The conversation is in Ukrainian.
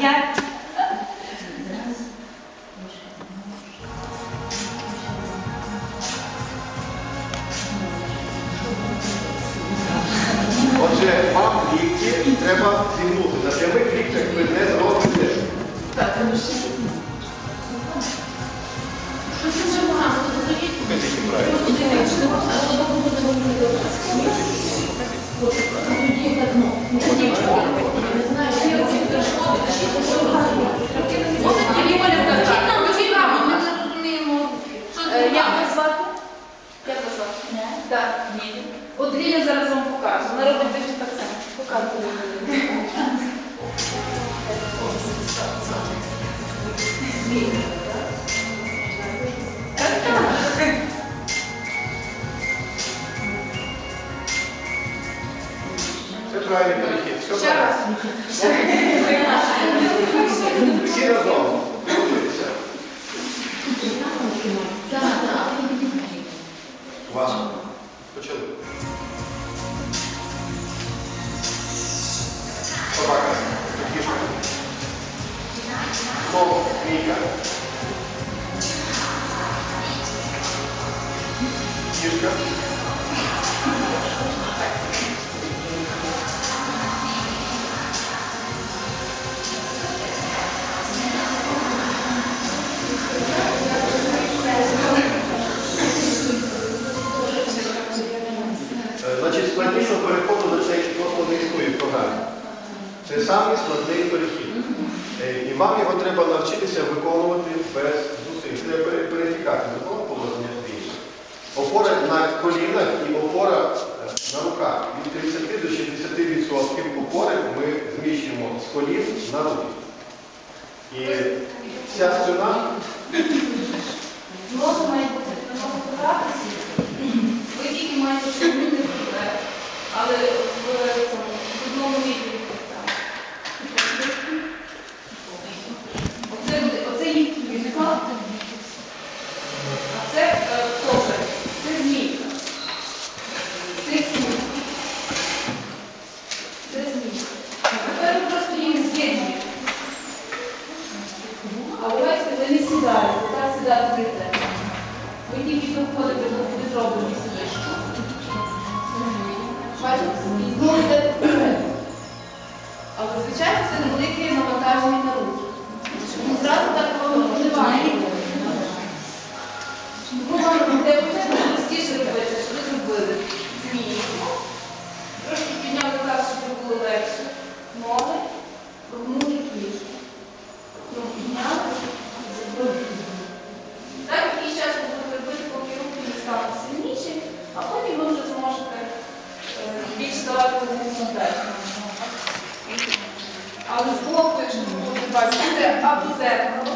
П'ять. Отже, вам лікті треба зігнути. На прямих ліктях ви не зробите. Щось дуже погано, то зробіть. Покажіть їм правильно. Так, ні. От Ліля зараз вам покаже. Вона робить точно так само. Показує. Це правильний перехід. Все Ще раз. Всі разом. Знову мійка. Кішка. Значить, складнішого переходу до цей просто не існує. Це самий складний перехід. Е, І вам його треба навчитися виконувати без зусиль. Треба перетікати з одного положення в інше. Опора на колінах і опора е, на руках. Від 30 до 60% опори ми зміщуємо з колін на руки. І вся спина Ноги мають бути на ногу. Ви тільки маєте змінити. Але в цьому в одному відео так. Оце буде, оце їх кілька. А це е, кожа. Це змійка. Це змійка. Це змійка. Тепер ви просто їх з'єднуєте. А ви бачите, ви не сідаєте, так сідати не треба. Ви тільки доходите до підробленої сидишки. Бачите? І знову йдете. Але, звичайно, це невелике навантаження на руки. Ну, зразу так воно варто. Тому вам де буде простіше робити, що ви зробили змійку. Давати концентрацію. Але з блоку, якщо ви будете бачити, або зеркало,